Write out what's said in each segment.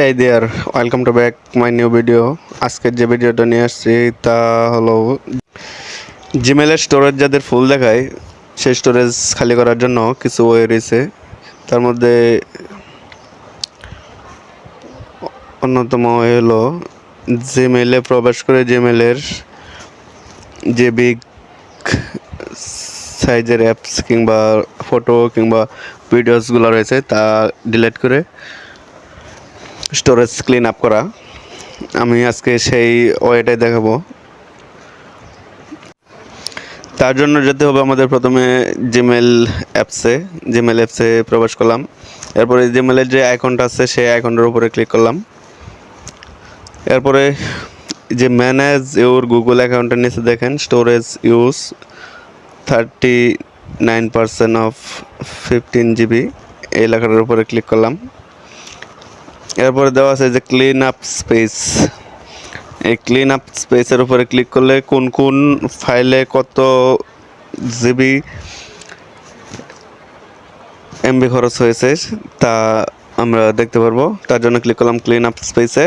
Hey there welcome to back my new video আজকের যে ভিডিওটা নিয়ে আসছি, তা হলো জিমেলের স্টোরেজ যাদের ফুল দেখায়, সেই স্টোরেজ খালি করার জন্য কিছু ওয়ে রয়েছে। তার মধ্যে অন্যতম ওয়ে হলো জিমেলে প্রবেশ করে জিমেলের যে বিগ সাইজের অ্যাপস কিংবা ফটো কিংবা ভিডিওসগুলো রয়েছে, তা ডিলিট করে স্টোরেজ ক্লিন আপ করা। আমি আজকে সেই ওয়েটাই দেখাবো। তার জন্য যেতে হবে আমাদের প্রথমে জিমেল অ্যাপসে জিমেল অ্যাপসে প্রবেশ করলাম। এরপরে জিমেলের যে আইকনটা আছে, সেই আইকনটার উপরে ক্লিক করলাম। এরপরে যে ম্যানেজ ইউর গুগল অ্যাকাউন্টের নিচে দেখেন storage use thirty nine percent of fifteen GB এই লেখাটার উপরে ক্লিক করলাম। এরপরে দেওয়া আছে যে ক্লিন আপ স্পেস এই ক্লিন আপ স্পেসের উপরে ক্লিক করলে কোন কোন ফাইলে কত জিবি এমবি খরচ হয়েছে তা আমরা দেখতে পারব। তার জন্য ক্লিক করলাম ক্লিন আপ স্পেসে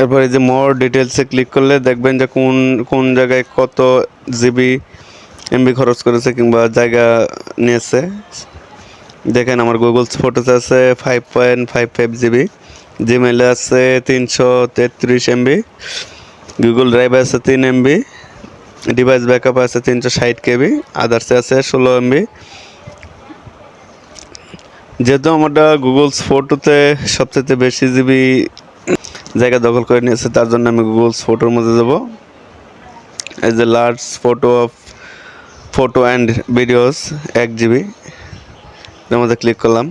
এরপরে যে মোর ডিটেলসে ক্লিক করলে দেখবেন যে কোন কোন জায়গায় কত জিবি এমবি খরচ করেছে কিংবা জায়গা নিয়েছে। দেখেন আমার গুগল ফটোতে আছে five point five five GB জিমেলে আছে তিনশো তেত্রিশ এমবি গুগল ড্রাইভে আছে তিন এমবি ডিভাইস ব্যাকআপ আছে তিনশো ষাট কেবি আদার্সে আছে ষোলো এমবি যেহেতু আমারটা গুগলস ফটোতে সবচেয়ে বেশি জিবি জায়গা দখল করে নিয়েছে, তার জন্য আমি গুগলস ফটোর মধ্যে দেবো as a large photo of photo and videos এক জিবি এর মধ্যে ক্লিক করলাম।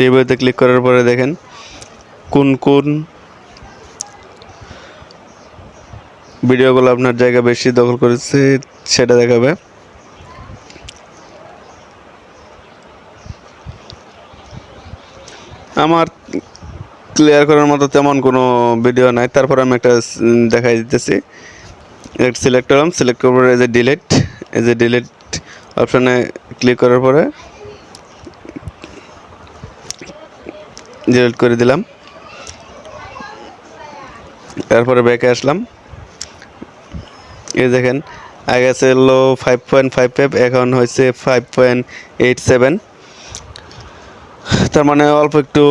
রিভিউতে ক্লিক করার পরে দেখেন, কোন কোন ভিডিওগুলো আপনার জায়গা বেশি দখল করেছে সেটা দেখাবে। আমার ক্লিয়ার করার মতো তেমন কোনো ভিডিও নাই। তারপর আমি একটা দেখাই দিতেছি। সিলেক্ট করলাম সিলেক্ট করার পরে এই যে ডিলেট এই যে ডিলেট অপশানে ক্লিক করার পরে ডিলিট করে দিলাম। তারপরে ব্যাকে আসলাম। এই দেখেন, আগে ছিল ফাইভ পয়েন্ট ফাইভ ফাইভ এখন হয়েছে ফাইভ পয়েন্ট এইট সেভেন তার মানে অল্প একটু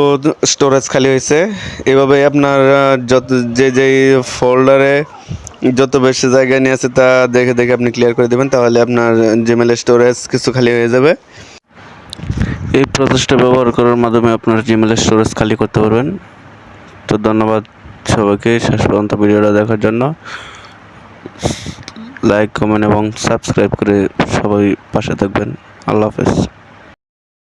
স্টোরেজ খালি হয়েছে। এভাবে আপনার যত যে যেই ফোল্ডারে যত বেশি জায়গা নিয়ে আছে তা দেখে দেখে আপনি ক্লিয়ার করে দেবেন, তাহলে আপনার জিমেলের স্টোরেজ কিছু খালি হয়ে যাবে। এই প্রসেসটা ব্যবহার করার মাধ্যমে আপনার জিমেলের স্টোরেজ খালি করতে পারবেন। তো ধন্যবাদ সবাইকে, শেষ পর্যন্ত ভিডিওটা দেখার জন্য। লাইক কমেন্ট এবং সাবস্ক্রাইব করে সবাই পাশে থাকবেন। আল্লাহ হাফেজ।